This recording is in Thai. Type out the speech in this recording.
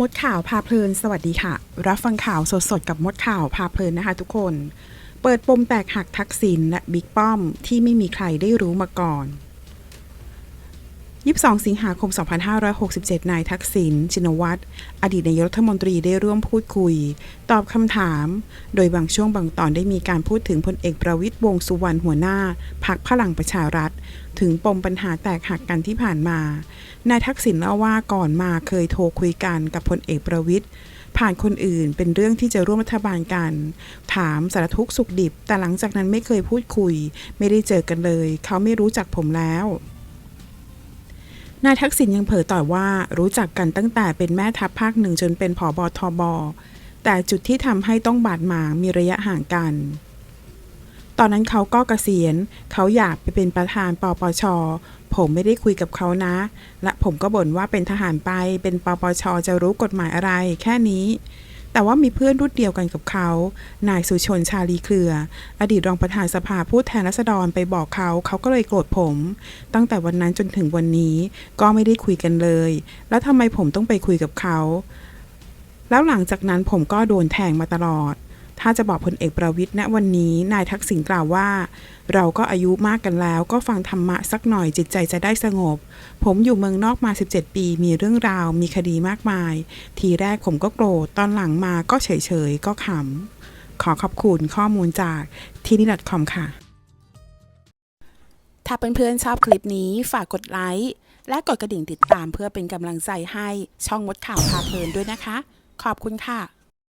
มดข่าวพาเพลิน สวัสดีค่ะ รับฟังข่าวสดๆ กับมดข่าวพาเพลินนะคะทุกคน เปิดปมแตกหักทักษิณและบิ๊กป้อมที่ไม่มีใครได้รู้มาก่อน 22 สิงหาคม 2567 นายทักษิณ ชินวัตร อดีตนายกรัฐมนตรีได้ร่วมพูดคุย ตอบคำถาม โดยบางช่วงบางตอนได้มีการพูดถึงพลเอกประวิตยวงสุวรรณหัวหน้าพักพลังประชารัฐ ถึงปมปัญหาแตกหักกันที่ผ่านมา นายทักษิณเล่าว่าก่อนมาเคยโทรคุยกันกับพลเอกประวิตยผ่านคนอื่นเป็นเรื่องที่จะร่วมรัฐบาลกัน ถามสารทุกสุขดิบ แต่หลังจากนั้นไม่เคยพูดคุย ไม่ได้เจอกันเลย เขาไม่รู้จักผมแล้ว นายทักษิณยังเผยต่อว่ารู้จักกันตั้งแต่เป็นแม่ทัพภาคหนึ่งจนเป็นผอบอทบแต่จุดที่ทำให้ต้องบาดหมางมีระยะห่างกัน ตอนนั้นเขาก็เกษียณ เขาอยากไปเป็นประธานปปช ผมไม่ได้คุยกับเขานะ และผมก็บ่นว่าเป็นทหารไปเป็นปปชจะรู้กฎหมายอะไร แค่นี้ แต่ว่ามีเพื่อนรุ่นเดียวกันกับเขา นายสุชนชาลีเครือ อดีตรองประธานสภาผู้แทนราษฎรไปบอกเขา เขาก็เลยโกรธผม ตั้งแต่วันนั้นจนถึงวันนี้ก็ไม่ได้คุยกันเลย แล้วทำไมผมต้องไปคุยกับเขา แล้วหลังจากนั้นผมก็โดนแทงมาตลอด ถ้าจะบอกพลเอกประวิทย์ณวันนี้นายทักษิณกล่าวว่า เราก็อายุมากกันแล้ว ก็ฟังธรรมะสักหน่อยจิตใจจะได้สงบ ผมอยู่เมืองนอกมา 17 ปี มีเรื่องราว มีคดีมากมาย ทีแรกผมก็โกรธตอนหลังมาก็เฉยๆ ก็ขำขอขอบคุณข้อมูลจากที่นี่ .com ค่ะ ถ้าเพื่อนๆชอบคลิปนี้ฝากกดไลค์และกดกระดิ่งติดตามเพื่อเป็นกำลังใจให้ช่องมดข่าวพาเพลินด้วยนะคะ ขอบคุณค่ะ